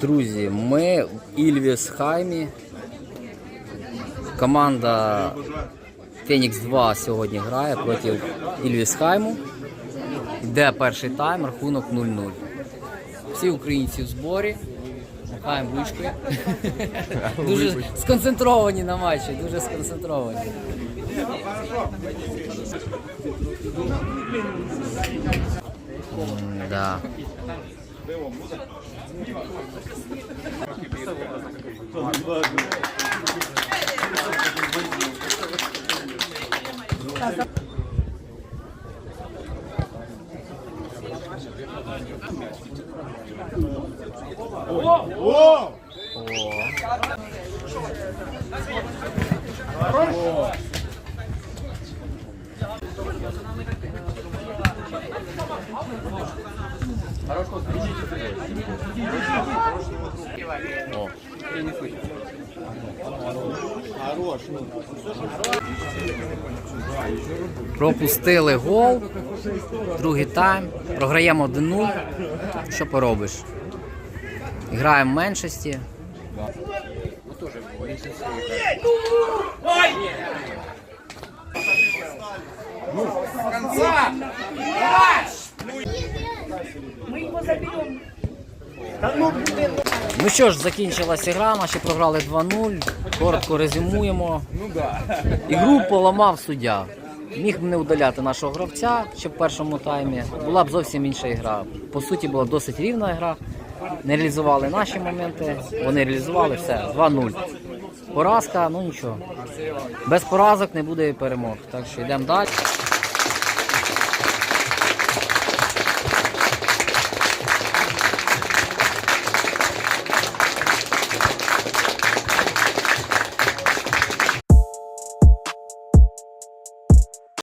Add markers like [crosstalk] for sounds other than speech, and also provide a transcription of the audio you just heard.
Друзі, ми в Ільвісхаймі. Команда Фенікс 2 сьогодні грає проти Ільвісхайму. Йде перший тайм, рахунок 0-0. Всі українці в зборі. Махаємо ручкою. [laughs] Дуже сконцентровані на матчі, дуже сконцентровані. Диво буде? О! О! Хорош! О! М, Да. Пропустили гол. Другий тайм. Програємо 1-0. Що поробиш? Граємо в меншості. Ну що ж, закінчилася гра, наші програли 2-0. Коротко резюмуємо. Ігру поламав суддя. Міг не удаляти нашого гравця ще в першому таймі. Була б зовсім інша гра. По суті, була досить рівна гра. Не реалізували наші моменти, вони реалізували все. 2-0. Поразка, ну нічого. Без поразок не буде перемог. Так що йдемо далі.